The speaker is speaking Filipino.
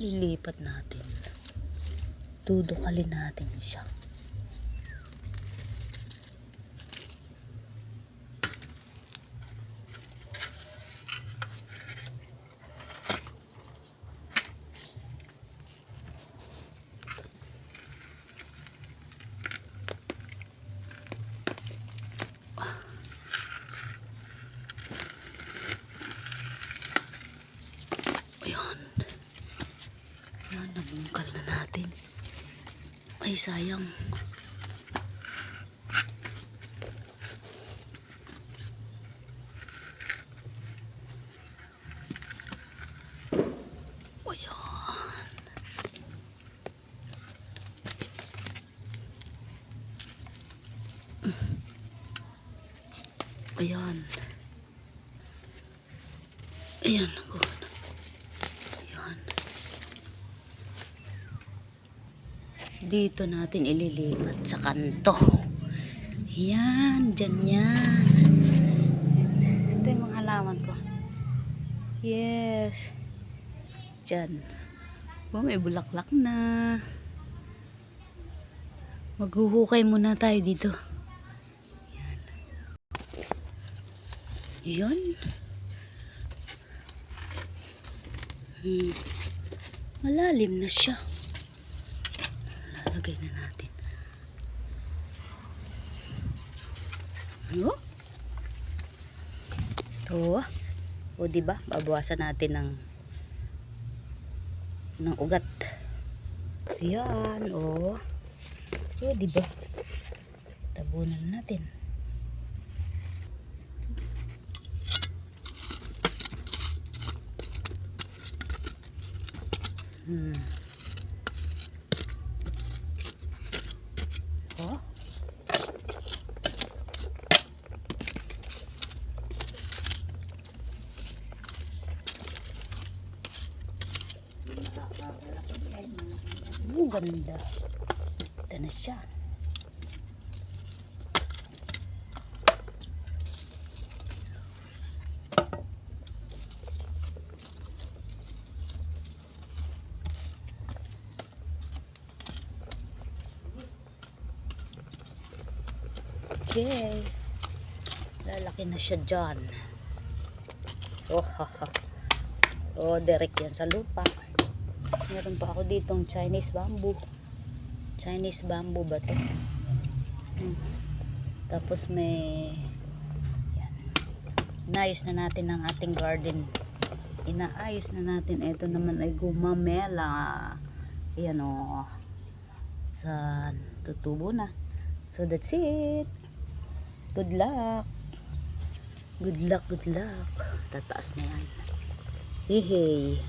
lilipat natin. Dudukalin natin siya. Ayan. Ayan, nabungkal na natin. Ay, sayang. Ayan. Ayan. Ayan ako. Ayan. Dito natin ililipat sa kanto. Yan, dyan yan. Ito yung mga halaman ko. Yes. Dyan. Oh, may bulaklak na. Maghuhukay muna tayo dito. Yan. Yan. Hmm. Malalim na siya. Lalagay na natin. Ano? Ito. O, di ba? Babawasan natin ng ng ugat. Yan, o. O, di ba? Tabunan natin. Hmm. Oh. Ang ganda. Ito na siya. Okay. Lalaki na siya dyan. Oh, ha, ha. Oh, direct yan sa lupa. Meron pa ako ditong Chinese bamboo. Chinese bamboo ba to? Hmm. Tapos may yan. Inayos na natin ang ating garden. Inaayos na natin. Ito naman ay gumamela. Yan o. Sa tutubo na. So that's it. Good luck. Good luck, good luck. Tataas na yan. Hihey.